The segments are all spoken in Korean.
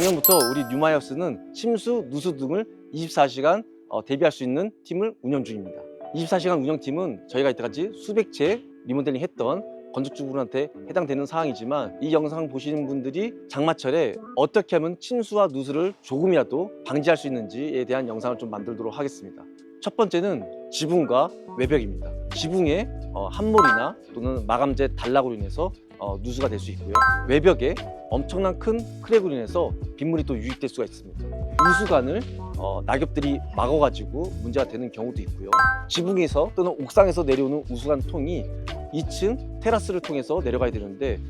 작년부터 우리 뉴마이어스는 침수, 누수 등을 24시간 어, 대비할 수 있는 팀을 운영 중입니다. 24시간 운영팀은 저희가 이때까지 수백 채 리모델링 했던 건축주분한테 해당되는 사항이지만 이 영상 보시는 분들이 장마철에 어떻게 하면 침수와 누수를 조금이라도 방지할 수 있는지에 대한 영상을 좀 만들도록 하겠습니다. 첫 번째는 지붕과 외벽입니다. 지붕에 어, 함몰이나 또는 마감재 단락으로 인해서 어, 누수가 될 수 있고요. 외벽에 엄청난 큰 크랙으로 인해서 빗물이 또 유입될 수가 있습니다. 우수관을 어, 낙엽들이 막아가지고 문제가 되는 경우도 있고요. 지붕에서 또는 옥상에서 내려오는 우수관 통이 2층 테라스를 통해서 내려가야 되는데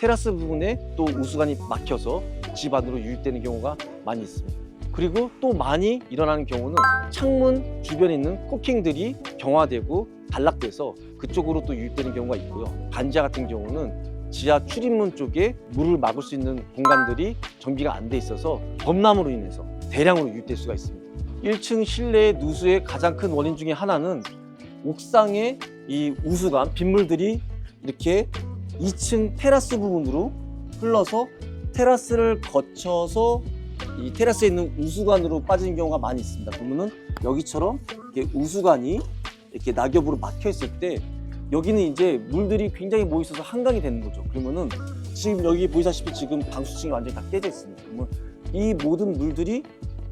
테라스 부분에 또 우수관이 막혀서 집 안으로 유입되는 경우가 많이 있습니다. 그리고 또 많이 일어나는 경우는 창문 주변에 있는 코킹들이 경화되고 단락돼서 그쪽으로 또 유입되는 경우가 있고요. 반지하 같은 경우는 지하 출입문 쪽에 물을 막을 수 있는 공간들이 정비가 안 돼 있어서 범람으로 인해서 대량으로 유입될 수가 있습니다. 1층 실내 누수의 가장 큰 원인 중에 하나는 옥상의 이 우수관 빗물들이 이렇게 2층 테라스 부분으로 흘러서 테라스를 거쳐서 이 테라스에 있는 우수관으로 빠지는 경우가 많이 있습니다. 보면은 여기처럼 이렇게 우수관이 이렇게 낙엽으로 막혀 있을 때 여기는 이제 물들이 굉장히 모여 있어서 한강이 되는 거죠. 그러면은 지금 여기 보이다시피 지금 방수층이 완전히 다 깨져 있습니다. 그러면 이 모든 물들이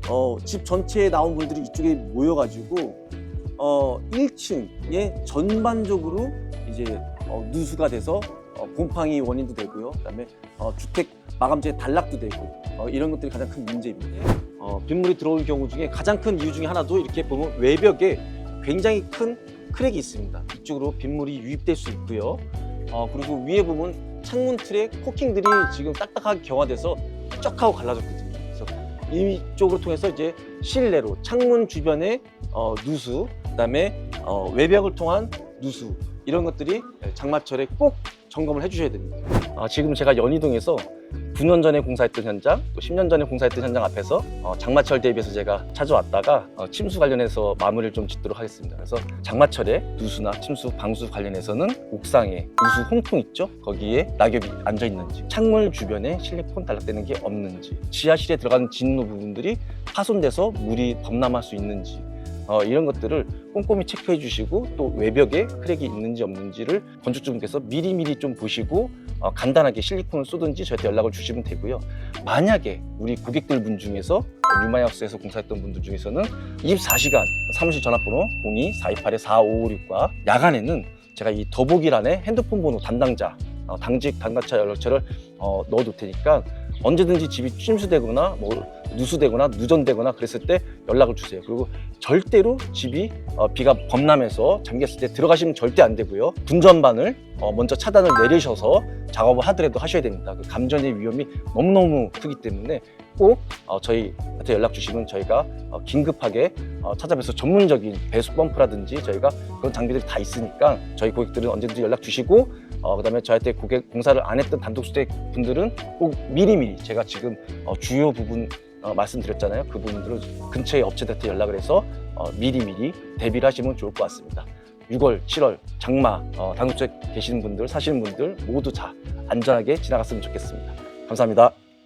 어, 집 전체에 나온 물들이 이쪽에 모여가지고 어, 1층에 전반적으로 이제 어, 누수가 돼서 어, 곰팡이 원인도 되고요. 그다음에 어, 주택 마감재 단락도 되고 어, 이런 것들이 가장 큰 문제입니다. 어, 빗물이 들어오는 경우 중에 가장 큰 이유 중에 하나도 이렇게 보면 외벽에 굉장히 큰 크랙이 있습니다. 이쪽으로 빗물이 유입될 수 있고요. 어, 그리고 위에 보면 창문 틀에 코킹들이 지금 딱딱하게 경화돼서 쩍 하고 갈라졌거든요. 그래서 이쪽으로 통해서 이제 실내로 창문 주변에 어, 누수, 그다음에 어, 외벽을 통한 누수 이런 것들이 장마철에 꼭 점검을 해주셔야 됩니다. 아, 지금 제가 연희동에서 9년 전에 공사했던 현장, 또 10년 전에 공사했던 현장 앞에서 어, 장마철 대비해서 제가 찾아왔다가 어, 침수 관련해서 마무리를 좀 짓도록 하겠습니다. 그래서 장마철에 누수나 침수, 방수 관련해서는 옥상에 누수 홍통 있죠? 거기에 낙엽이 앉아 있는지, 창문 주변에 실리콘 단락되는 게 없는지, 지하실에 들어가는 진로 부분들이 파손돼서 물이 범람할 수 있는지, 어, 이런 것들을 꼼꼼히 체크해 주시고 또 외벽에 크랙이 있는지 없는지를 건축주분께서 미리미리 좀 보시고 어, 간단하게 실리콘을 쏘든지 저한테 연락을 주시면 되고요. 만약에 우리 고객들 분 중에서 뉴마이하우스에서 공사했던 분들 중에서는 24시간 사무실 전화번호 02-428-4556과 야간에는 제가 이 더보기란에 핸드폰 번호 담당자 어, 당직 당사자 연락처를 어, 넣어둘 테니까 언제든지 집이 침수되거나 뭐 누수되거나 누전되거나 그랬을 때 연락을 주세요. 그리고 절대로 집이 어, 비가 범람해서 잠겼을 때 들어가시면 절대 안 되고요. 분전반을 어, 먼저 차단을 내리셔서 작업을 하더라도 하셔야 됩니다. 그 감전의 위험이 너무너무 크기 때문에 꼭 어, 저희한테 연락 주시면 저희가 어, 긴급하게 어, 찾아뵈서 전문적인 배수 펌프라든지 저희가 그런 장비들이 다 있으니까 저희 고객들은 언제든지 연락 주시고 어, 그다음에 저한테 고객 공사를 안 했던 단독 주택 분들은 꼭 미리미리 제가 지금 어, 주요 부분 어, 말씀드렸잖아요. 그 부분들을 근처의 업체들한테 연락을 해서 어, 미리미리 대비를 하시면 좋을 것 같습니다. 6월, 7월 장마 어, 단독주택 계시는 분들, 사시는 분들 모두 다 안전하게 지나갔으면 좋겠습니다. 감사합니다.